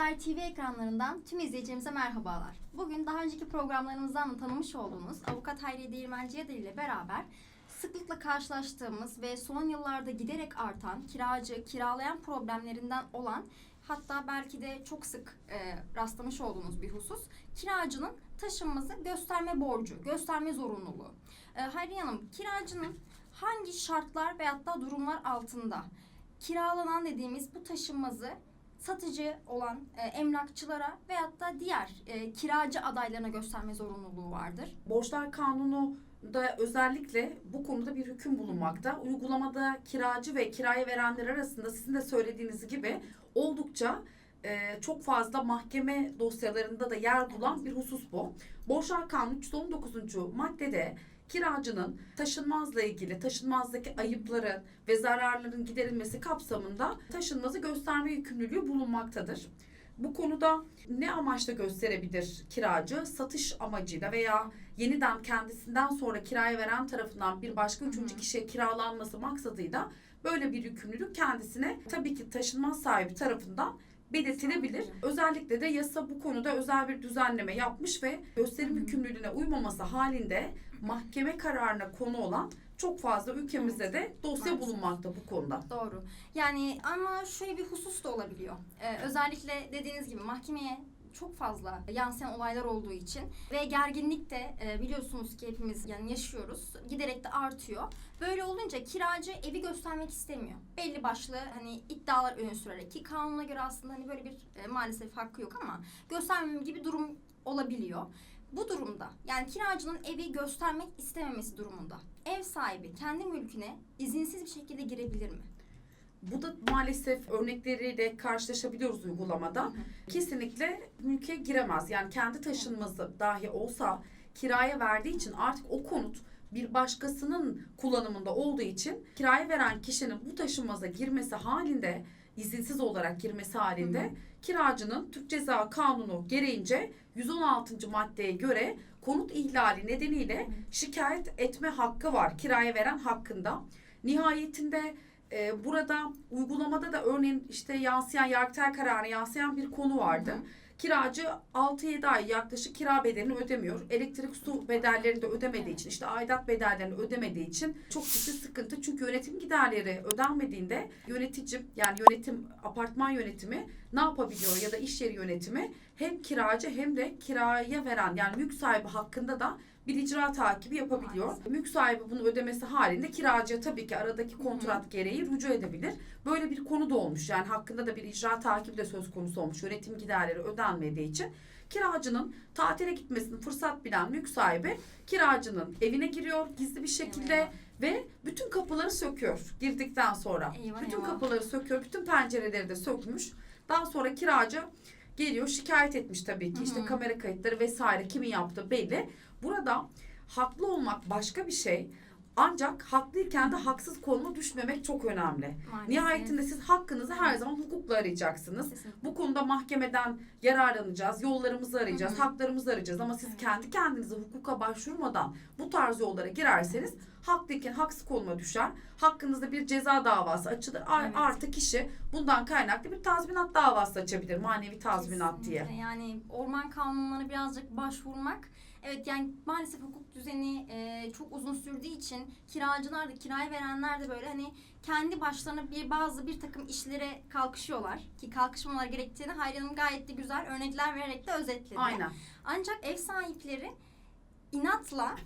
Dair TV ekranlarından tüm izleyicilerimize merhabalar. Bugün daha önceki programlarımızdan da tanımış olduğunuz Avukat Hayriye Değirmenciye ile beraber sıklıkla karşılaştığımız ve son yıllarda giderek artan kiracı, kiralayan problemlerinden olan hatta belki de çok sık e, rastlamış olduğunuz bir husus kiracının taşınmazı gösterme borcu, gösterme zorunluluğu. E, Hayriye Hanım, kiracının hangi şartlar veyahut da durumlar altında kiralanan dediğimiz bu taşınmazı satıcı olan e, emlakçılara veyahut da diğer e, kiracı adaylarına gösterme zorunluluğu vardır. Borçlar Kanunu da özellikle bu konuda bir hüküm bulunmakta. Uygulamada kiracı ve kiraya verenler arasında sizin de söylediğiniz gibi oldukça e, çok fazla mahkeme dosyalarında da yer bulan bir husus bu. Borçlar Kanunu 319. maddede kiracının taşınmazla ilgili taşınmazdaki ayıpların ve zararların giderilmesi kapsamında taşınmazı gösterme yükümlülüğü bulunmaktadır. Bu konuda ne amaçla gösterebilir kiracı? Satış amacıyla veya yeniden kendisinden sonra kiraya veren tarafından bir başka üçüncü kişiye kiralanması maksadıyla böyle bir yükümlülük kendisine tabii ki taşınmaz sahibi tarafından belirtilebilir. Özellikle de yasa bu konuda özel bir düzenleme yapmış ve gösterim yükümlülüğüne uymaması halinde mahkeme kararına konu olan çok fazla ülkemizde de dosya Maalesef. bulunmakta bu konuda. Doğru. Yani ama şöyle bir husus da olabiliyor. Ee, özellikle dediğiniz gibi mahkemeye çok fazla yansıyan olaylar olduğu için ve gerginlik de e, biliyorsunuz ki hepimiz yani yaşıyoruz. Giderek de artıyor. Böyle olunca kiracı evi göstermek istemiyor. Belli başlı hani iddialar öne sürerek ki kanuna göre aslında hani böyle bir e, maalesef hakkı yok ama göstermem gibi durum olabiliyor. Bu durumda yani kiracının evi göstermek istememesi durumunda ev sahibi kendi mülküne izinsiz bir şekilde girebilir mi? Bu da maalesef örnekleriyle karşılaşabiliyoruz uygulamada. Hı hı. Kesinlikle mülke giremez. Yani kendi taşınması dahi olsa kiraya verdiği için artık o konut bir başkasının kullanımında olduğu için kiraya veren kişinin bu taşınmaza girmesi halinde izinsiz olarak girmesi halinde Hı hı. kiracının Türk Ceza Kanunu gereğince 116. maddeye göre konut ihlali nedeniyle şikayet etme hakkı var kiraya veren hakkında. Nihayetinde e, burada uygulamada da örneğin işte yansıyan Yargıtay kararına yansıyan bir konu vardı. Hı hı. Kiracı 6-7 ay yaklaşık kira bedelini ödemiyor. Elektrik su bedellerini de ödemediği için işte aidat bedellerini ödemediği için çok ciddi sıkıntı. Çünkü yönetim giderleri ödenmediğinde yönetici yani yönetim apartman yönetimi ne yapabiliyor ya da iş yeri yönetimi hem kiracı hem de kiraya veren yani mülk sahibi hakkında da bir icra takibi yapabiliyor. Maalesef. Mülk sahibi bunu ödemesi halinde kiracıya tabii ki aradaki kontrat gereği rücu edebilir. Böyle bir konu da olmuş. Yani hakkında da bir icra takibi de söz konusu olmuş. Yönetim giderleri ödenmediği için kiracının tatile gitmesini fırsat bilen mülk sahibi kiracının evine giriyor gizli bir şekilde Eyvah. ve bütün kapıları söküyor girdikten sonra. Eyvah, bütün eyvah. kapıları söküyor, bütün pencereleri de sökmüş. Daha sonra kiracı geliyor şikayet etmiş tabii ki. Hı hı. İşte kamera kayıtları vesaire kimin yaptığı belli. Burada haklı olmak başka bir şey. Ancak haklıyken de haksız konuma düşmemek çok önemli. Maalesef. Nihayetinde siz hakkınızı her zaman hukukla arayacaksınız. Kesinlikle. Bu konuda mahkemeden yararlanacağız, yollarımızı arayacağız, Hı hı. haklarımızı arayacağız. Ama siz Evet. kendi kendinize hukuka başvurmadan bu tarz yollara girerseniz haklıyken haksız konuma düşer. Hakkınızda bir ceza davası açılır. Evet. Artı kişi bundan kaynaklı bir tazminat davası açabilir. Manevi tazminat diye. Kesinlikle. Yani orman kanunlarına birazcık başvurmak Evet yani maalesef hukuk düzeni e, çok uzun sürdüğü için kiracılar da kiraya verenler de böyle hani kendi başlarına bir bazı bir takım işlere kalkışıyorlar ki kalkışmalar gerektiğini Hayri Hanım gayet de güzel örnekler vererek de özetledi. Aynen. Ancak ev sahipleri inatla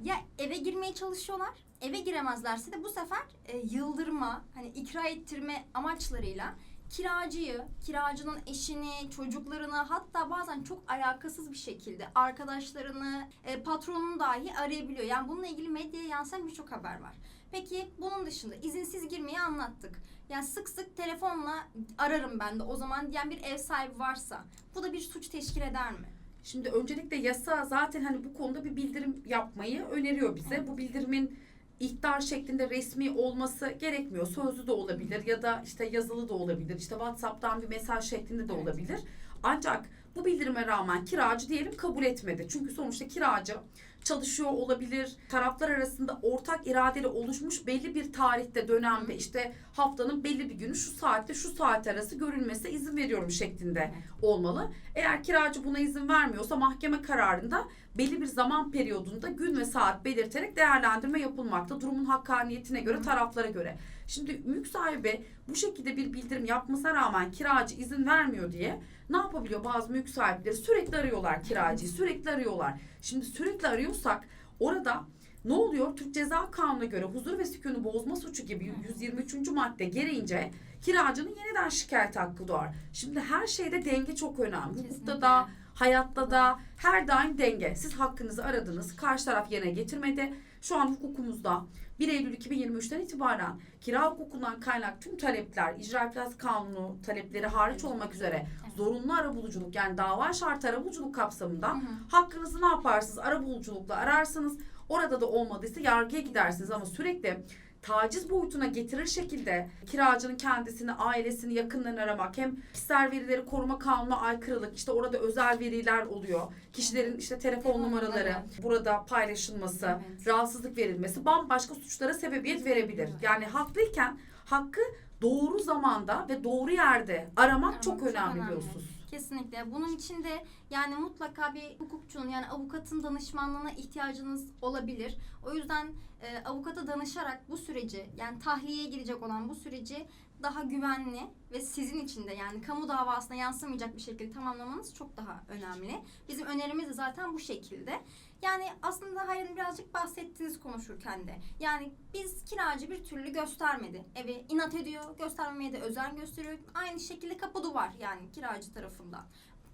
ya eve girmeye çalışıyorlar. Eve giremezlerse de bu sefer e, yıldırma, hani ikra ettirme amaçlarıyla kiracıyı, kiracının eşini, çocuklarını hatta bazen çok alakasız bir şekilde arkadaşlarını, e, patronunu dahi arayabiliyor. Yani bununla ilgili medyaya yansıyan birçok haber var. Peki bunun dışında izinsiz girmeyi anlattık. Yani sık sık telefonla ararım ben de o zaman diyen bir ev sahibi varsa bu da bir suç teşkil eder mi? Şimdi öncelikle yasa zaten hani bu konuda bir bildirim yapmayı öneriyor bize. Evet. Bu bildirimin ihtar şeklinde resmi olması gerekmiyor. Sözlü de olabilir ya da işte yazılı da olabilir. İşte WhatsApp'tan bir mesaj şeklinde de Evet. olabilir. Ancak bu bildirime rağmen kiracı diyelim kabul etmedi. Çünkü sonuçta kiracı çalışıyor olabilir. Taraflar arasında ortak iradeli oluşmuş belli bir tarihte, dönemde işte haftanın belli bir günü şu saatte şu saat arası görülmesine izin veriyorum şeklinde olmalı. Eğer kiracı buna izin vermiyorsa mahkeme kararında belli bir zaman periyodunda gün ve saat belirterek değerlendirme yapılmakta. Durumun hakkaniyetine göre, taraflara göre. Şimdi mülk sahibi bu şekilde bir bildirim yapmasına rağmen kiracı izin vermiyor diye ne yapabiliyor bazı mülk sahipleri? Sürekli arıyorlar kiracıyı, sürekli arıyorlar. Şimdi sürekli arıyorsak orada ne oluyor? Türk Ceza Kanunu'na göre huzur ve sükunu bozma suçu gibi 123. madde gereğince kiracının yeniden şikayet hakkı doğar. Şimdi her şeyde denge çok önemli. Hukukta da, hayatta da her daim denge. Siz hakkınızı aradınız, karşı taraf yerine getirmedi. Şu an hukukumuzda 1 Eylül 2023'ten itibaren kira hukukundan kaynak tüm talepler, icra iflas kanunu talepleri hariç olmak üzere zorunlu arabuluculuk yani dava şartı arabuluculuk kapsamında Hı hı. hakkınızı ne yaparsınız? Arabuluculukla ararsınız. Orada da olmadıysa yargıya gidersiniz ama sürekli taciz boyutuna getirir şekilde kiracının kendisini, ailesini, yakınlarını aramak hem kişisel verileri koruma kanununa aykırılık işte orada özel veriler oluyor. Kişilerin işte telefon numaraları numaraları. burada paylaşılması, Evet. rahatsızlık verilmesi bambaşka suçlara sebebiyet verebilir. Yani haklıyken hakkı doğru zamanda ve doğru yerde aramak Aramak çok önemli husus. Kesinlikle. Bunun için de yani mutlaka bir hukukçunun yani avukatın danışmanlığına ihtiyacınız olabilir. O yüzden e, avukata danışarak bu süreci yani tahliyeye gidecek olan bu süreci daha güvenli ve sizin için de yani kamu davasına yansımayacak bir şekilde tamamlamanız çok daha önemli. Bizim önerimiz de zaten bu şekilde. Yani aslında Hayri'nin birazcık bahsettiniz konuşurken de. Yani biz kiracı bir türlü göstermedi. Evi inat ediyor, göstermemeye de özen gösteriyor. Aynı şekilde kapı duvar yani kiracı tarafından.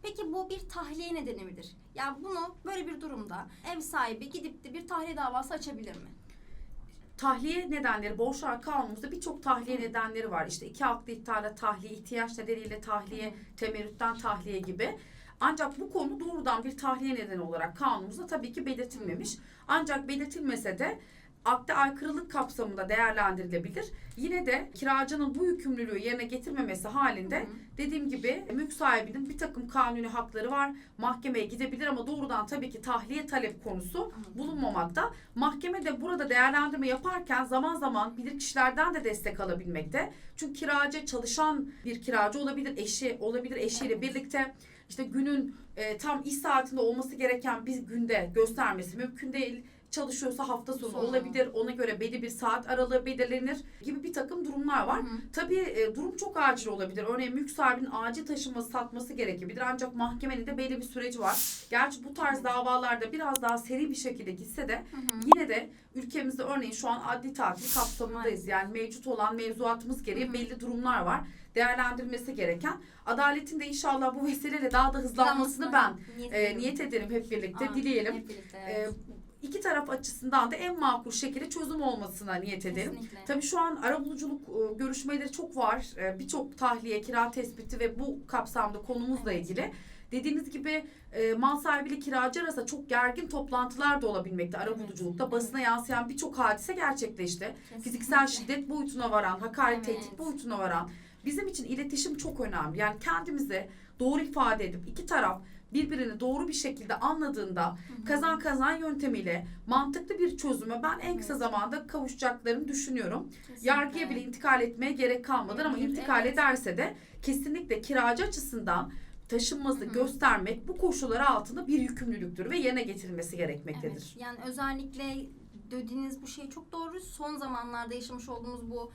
Peki bu bir tahliye nedeni midir? Yani bunu böyle bir durumda ev sahibi gidip de bir tahliye davası açabilir mi? Tahliye nedenleri, borçlar kanunumuzda birçok tahliye nedenleri var. İşte iki haklı iptale tahliye, ihtiyaç nedeniyle tahliye, temerrütten tahliye gibi. Ancak bu konu doğrudan bir tahliye nedeni olarak kanunumuzda tabii ki belirtilmemiş. Ancak belirtilmese de akde aykırılık kapsamında değerlendirilebilir. Yine de kiracının bu yükümlülüğü yerine getirmemesi halinde Hı hı. dediğim gibi mülk sahibinin bir takım kanuni hakları var. Mahkemeye gidebilir ama doğrudan tabii ki tahliye talep konusu bulunmamakta. Mahkeme de burada değerlendirme yaparken zaman zaman bilirkişilerden de destek alabilmekte. Çünkü kiracı çalışan bir kiracı olabilir, eşi olabilir, eşiyle birlikte işte günün e, tam iş saatinde olması gereken bir günde göstermesi mümkün değil. Çalışıyorsa hafta sonu Sonu. olabilir. Ona göre belli bir saat aralığı belirlenir gibi bir takım durumlar var. Hı. Tabii e, durum çok acil olabilir. Örneğin mülk sahibinin acil taşınması, satması gerekebilir. Ancak mahkemenin de belli bir süreci var. Gerçi bu tarz davalarda biraz daha seri bir şekilde gitse de Hı hı. yine de ülkemizde örneğin şu an adli tatil kapsamındayız. Yani mevcut olan mevzuatımız gereği Hı hı. belli durumlar var. Değerlendirilmesi gereken. Adaletin de inşallah bu vesileyle daha da hızlanmasını ben niyet, e, niyet ederim hep birlikte. Aa, Dileyelim. Hep birlikte, E, evet. İki taraf açısından da en makul şekilde çözüm olmasına niyet ederim. Kesinlikle. Tabii şu an arabuluculuk e, görüşmeleri çok var. E, Birçok tahliye, kira tespiti ve bu kapsamda konumuzla Evet. ilgili. Dediğiniz gibi e, mal sahibiyle kiracı arasında çok gergin toplantılar da olabilmekte arabuluculukta. Evet. Basına yansıyan birçok hadise gerçekleşti. Kesinlikle. Fiziksel şiddet boyutuna varan, hakaret, Evet. tehdit boyutuna varan. Bizim için iletişim çok önemli. Yani kendimizi doğru ifade edip iki taraf birbirini doğru bir şekilde anladığında Hı hı. kazan kazan yöntemiyle mantıklı bir çözüme ben en kısa zamanda kavuşacaklarını düşünüyorum. Kesinlikle. Yargıya bile intikal etmeye gerek kalmadan ama intikal evet. ederse de kesinlikle kiracı açısından taşınması göstermek bu koşullar altında bir yükümlülüktür ve yerine getirilmesi gerekmektedir. Evet, yani özellikle dediğiniz bu şey çok doğru. Son zamanlarda yaşamış olduğumuz bu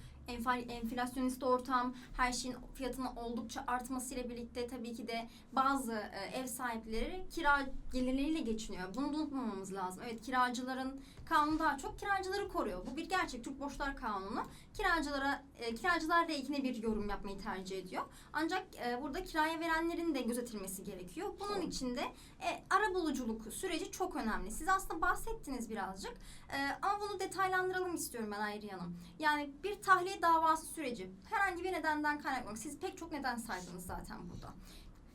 enflasyonist ortam, her şeyin fiyatının oldukça artmasıyla birlikte tabii ki de bazı e, ev sahipleri kira gelirleriyle geçiniyor. Bunu unutmamamız lazım. Evet kiracıların kanunu daha çok kiracıları koruyor. Bu bir gerçek. Türk Borçlar Kanunu kiracılara e, kiracılar lehine bir yorum yapmayı tercih ediyor. Ancak e, burada kiraya verenlerin de gözetilmesi gerekiyor. Bunun için de e, arabuluculuk süreci çok önemli. Siz aslında bahsettiniz birazcık. E, ama bunu detaylandıralım istiyorum ben Ayriye Hanım. Yani bir tahliye davası süreci herhangi bir nedenden kaynaklanıyor. Siz pek çok neden saydınız zaten burada.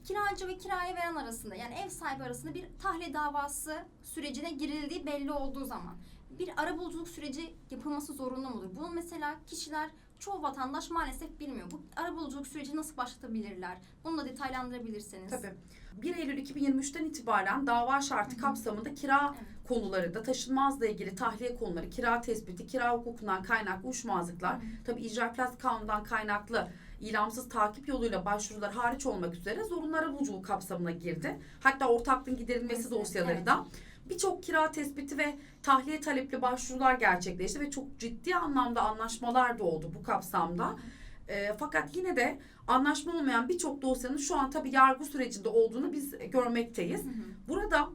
Kiracı ve kiraya veren arasında yani ev sahibi arasında bir tahliye davası sürecine girildiği belli olduğu zaman bir arabuluculuk süreci yapılması zorunlu mudur? Bunu mesela kişiler çoğu vatandaş maalesef bilmiyor. Bu arabuluculuk süreci nasıl başlatabilirler? Bunu da detaylandırabilirseniz. Tabii. 1 Eylül 2023'ten itibaren dava şartı Hı hı. kapsamında kira Evet. konuları da taşınmazla ilgili tahliye konuları, kira tespiti, kira hukukundan kaynaklı uyuşmazlıklar, Hı hı. tabii icra plaz kanundan kaynaklı ilamsız takip yoluyla başvurular hariç olmak üzere zorunlu arabuluculuk kapsamına girdi. Hatta ortaklığın giderilmesi Kesinlikle, dosyaları evet. Birçok kira tespiti ve tahliye talepli başvurular gerçekleşti ve çok ciddi anlamda anlaşmalar da oldu bu kapsamda. E, fakat yine de anlaşma olmayan birçok dosyanın şu an tabii yargı sürecinde olduğunu biz görmekteyiz. Hı hı. Burada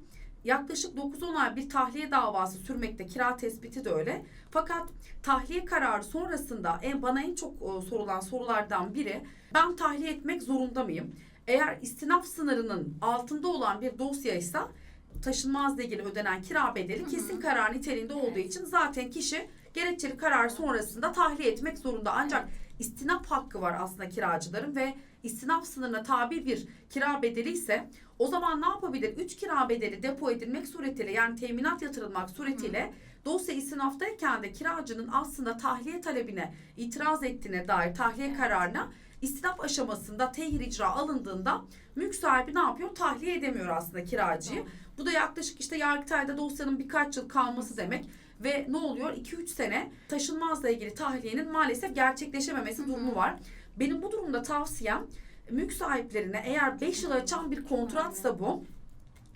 yaklaşık 9-10 ay bir tahliye davası sürmekte. Kira tespiti de öyle. Fakat tahliye kararı sonrasında en bana en çok e, sorulan sorulardan biri ben tahliye etmek zorunda mıyım? Eğer istinaf sınırının altında olan bir dosyaysa taşınmazla ilgili ödenen kira bedeli Hı hı. kesin karar niteliğinde olduğu Evet. için zaten kişi gerekçeli karar sonrasında tahliye etmek zorunda. Ancak istinaf hakkı var aslında kiracıların ve istinaf sınırına tabi bir kira bedeli ise o zaman ne yapabilir? 3 kira bedeli depo edilmek suretiyle yani teminat yatırılmak suretiyle dosya istinaftayken de kiracının aslında tahliye talebine itiraz ettiğine dair tahliye Evet. kararına istinaf aşamasında tehir icra alındığında mülk sahibi ne yapıyor? Tahliye edemiyor aslında kiracıyı. Doğru. Bu da yaklaşık işte Yargıtay'da dosyanın birkaç yıl kalması demek. Ve ne oluyor? 2-3 sene taşınmazla ilgili tahliyenin maalesef gerçekleşememesi Hı hı. durumu var. Benim bu durumda tavsiyem mülk sahiplerine eğer 5 yıl açan bir kontratsa bu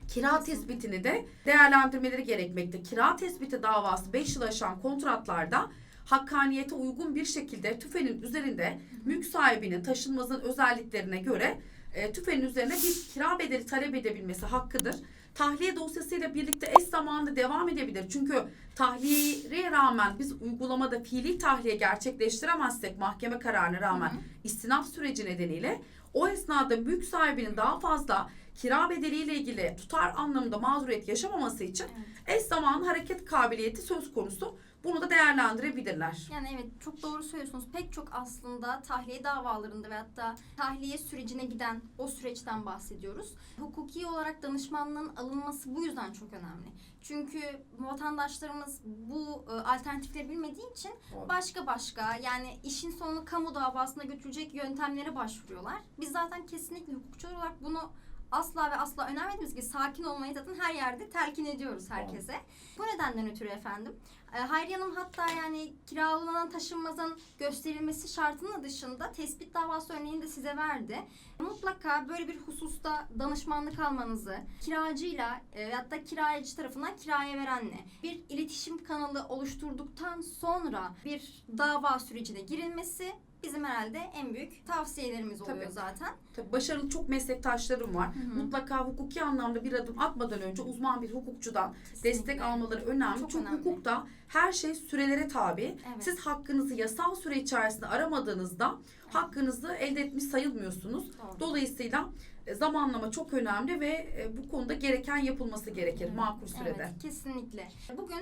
kira tespitini de değerlendirmeleri gerekmekte. Kira tespiti davası 5 yıl aşan kontratlarda hakkaniyete uygun bir şekilde tüfenin üzerinde mülk sahibinin taşınmazın özelliklerine göre e, tüfenin üzerine bir kira bedeli talep edebilmesi hakkıdır. Tahliye dosyasıyla birlikte eş zamanlı devam edebilir. Çünkü tahliyeye rağmen biz uygulamada fiili tahliye gerçekleştiremezsek mahkeme kararına rağmen Hı istinaf süreci nedeniyle o esnada mülk sahibinin daha fazla kira bedeliyle ilgili tutar anlamında mağduriyet yaşamaması için Evet. eş zamanlı hareket kabiliyeti söz konusu. Bunu da değerlendirebilirler. Yani evet çok doğru söylüyorsunuz. Pek çok aslında tahliye davalarında ve hatta tahliye sürecine giden o süreçten bahsediyoruz. Hukuki olarak danışmanlığın alınması bu yüzden çok önemli. Çünkü vatandaşlarımız bu e, alternatifleri bilmediği için başka başka yani işin sonunu kamu davasına götürecek yöntemlere başvuruyorlar. Biz zaten kesinlikle hukukçular olarak bunu asla ve asla önermediğimiz gibi sakin olmayı zaten her yerde telkin ediyoruz herkese. Bu nedenden ötürü efendim. E, Hayriye Hanım hatta yani kiralanan taşınmazın gösterilmesi şartının dışında tespit davası örneğini de size verdi. Mutlaka böyle bir hususta danışmanlık almanızı, kiracıyla e, hatta kiracı tarafından kiraya verenle bir iletişim kanalı oluşturduktan sonra bir dava sürecine girilmesi bizim herhalde en büyük tavsiyelerimiz oluyor Tabii. zaten. Tabii başarılı çok meslektaşlarım var. Hı hı. Mutlaka hukuki anlamda bir adım atmadan önce uzman bir hukukçudan Kesinlikle. destek almaları önemli. Çok Çünkü önemli. hukukta her şey sürelere tabi. Evet. Siz hakkınızı yasal süre içerisinde aramadığınızda hakkınızı elde etmiş sayılmıyorsunuz. Doğru. Dolayısıyla e, zamanlama çok önemli ve e, bu konuda gereken yapılması gerekir Evet. makul sürede. Evet, kesinlikle. Bugün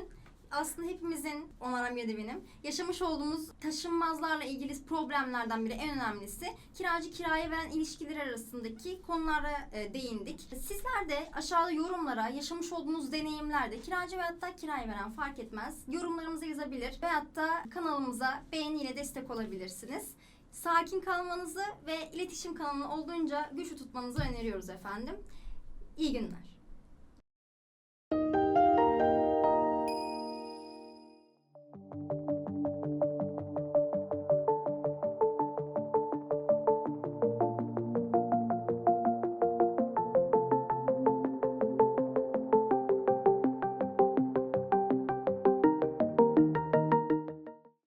aslında hepimizin, Onaram ya da benim, yaşamış olduğumuz taşınmazlarla ilgili problemlerden biri en önemlisi kiracı kiraya veren ilişkiler arasındaki konulara e, değindik. Sizler de aşağıda yorumlara yaşamış olduğunuz deneyimlerde kiracı ve hatta kiraya veren fark etmez yorumlarımızı yazabilir veyahut da kanalımıza beğeniyle destek olabilirsiniz. Sakin kalmanızı ve iletişim kanalını olduğunca güçlü tutmanızı öneriyoruz efendim. İyi günler.